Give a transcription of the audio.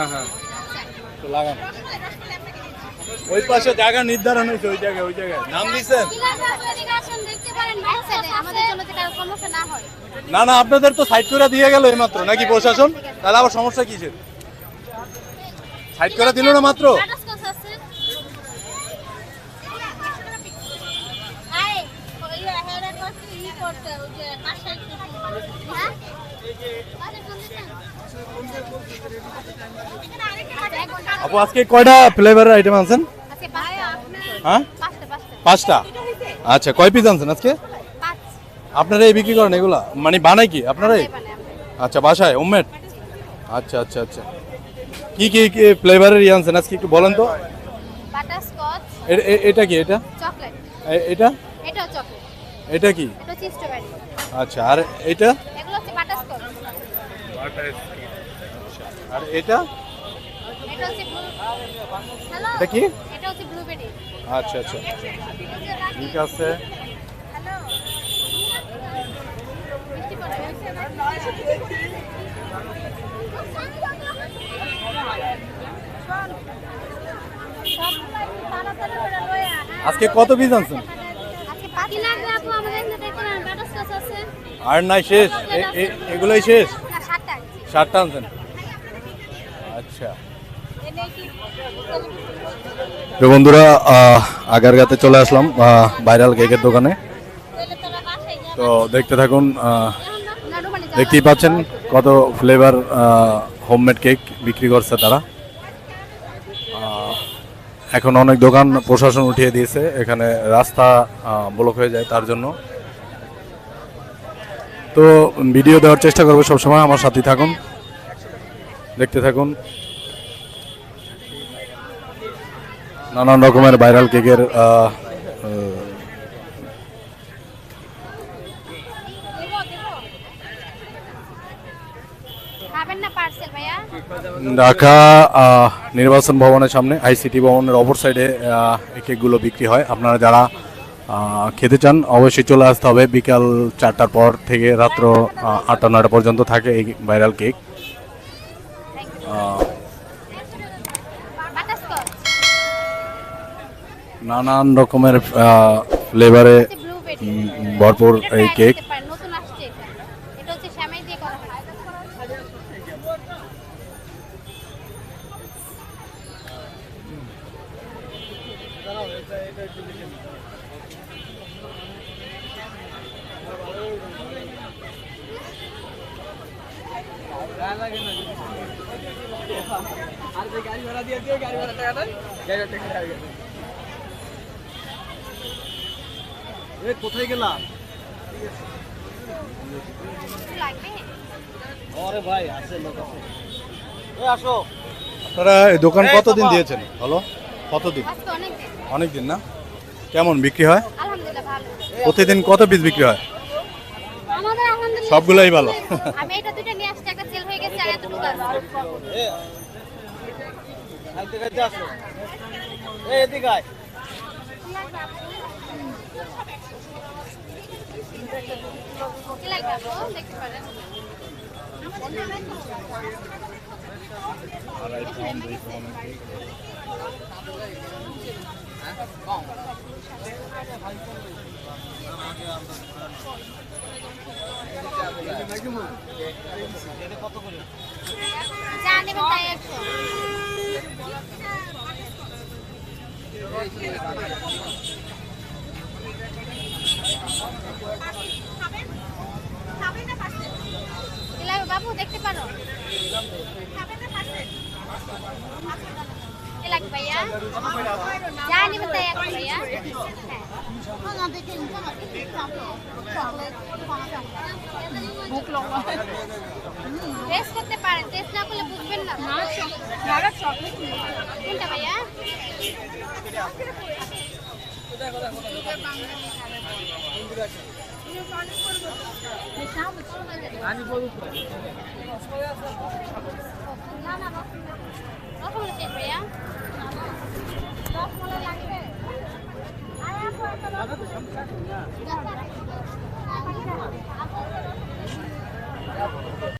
হ্যাঁ হ্যাঁ। তো লাগান ওই পাশে জায়গা নির্ধারণ হয়েছে ওই জায়গায় ওই জায়গায়। নাম দিছেন? আমাদের জন্য যে কারও সমস্যা না না না আপনাদের তো সাইড করে দিয়ে গেল এইমাত্র নাকি প্রশাসন? তাহলে আবার সমস্যা কিসের? সাইড করে দিল না মাত্র? করতে ওই যে কাঁসাই হ্যাঁ আরে কোন দিছেন এখানে আরেকটা এক ঘণ্টা আপু আজকে কয়টা ফ্লেভারের আইটেম আনছেন? হ্যাঁ? পাঁচটা? আচ্ছা কয় পিস আনছেন আজকে? আপনারা এই বিক্রি করেন এগুলা? মানে বানাই কি আপনারাই আচ্ছা বাসায় হোমমেড আচ্ছা আচ্ছা আচ্ছা। কি কি ফ্লেভারের ইয়ে আনছেন? আজকে একটু বলেন তো। এটা কি এটা? এটা? এটা কি? আচ্ছা আর এটা? আর এটা? এটা হচ্ছে ব্লু হ্যালো এটা কি? এটা হচ্ছে ব্লুবেরি আচ্ছা আচ্ছা। ঠিক আছে। হ্যালো মিষ্টি আজকে কত পিস আনছেন? আজকে পাঁচ লাগবে আপু আমাদের এখানে দেখুন বাটারস্কচ আছে। আর নাই শেষ। এ- এ- এগুলোই শেষ? না সাতটা আনছেন? আচ্ছা। বন্ধুরা আগারগাতে চলে আসলাম ভাইরাল কেকের দোকানে। তো দেখতে থাকুন দেখতেই পাচ্ছেন কত ফ্লেভার হোমমেড কেক বিক্রি করছে তারা। এখন অনেক দোকান প্রশাসন উঠিয়ে দিয়েছে, এখানে রাস্তা ব্লক হয়ে যায় তার জন্য। তো ভিডিও দেওয়ার চেষ্টা করব সবসময় আমার সাথে থাকুন। দেখতে থাকুন। নানান রকমের ভাইরাল কেকের ঢাকা নির্বাচন ভবনের সামনে আইসিটি ভবনের অপর সাইডে এই কেকগুলো বিক্রি হয়। আপনারা যারা খেতে চান, অবশ্যই চলে আসতে হবে। বিকাল চারটার পর থেকে রাত্র আটটা, নয়টা পর্যন্ত থাকে এই ভাইরাল কেক। নানান রকমের ফ্লেভারে ভরপুর এই কেক। নতুন দিয়ে কোথায় গেলাম? আপনারা এই দোকান কতদিন দিয়েছেন? ভালো কতদিন? অনেক দিন অনেক দিন না? কেমন বিক্রি হয়? প্রতিদিন কত পিস বিক্রি হয়? আমাদের আলহামদুলিল্লাহ সবগুলাই ভালো। আমি এটা দুটো নিয়ে আসছি একটা গেছে আর এতটুকু আছে। এদিকে কি লাগবে বাবু দেখতে পারো কি লাগবে ভাইয়া যা নেবেন তাই একশো ভাইয়া টেস্ট করতে পারেন টেস্ট না করলে বুঝবেন না কোনটা ভাইয়া না না রসমালাই শেষ ভাইয়া রসমালাই লাগবে আরে আপু একটা রসমালাই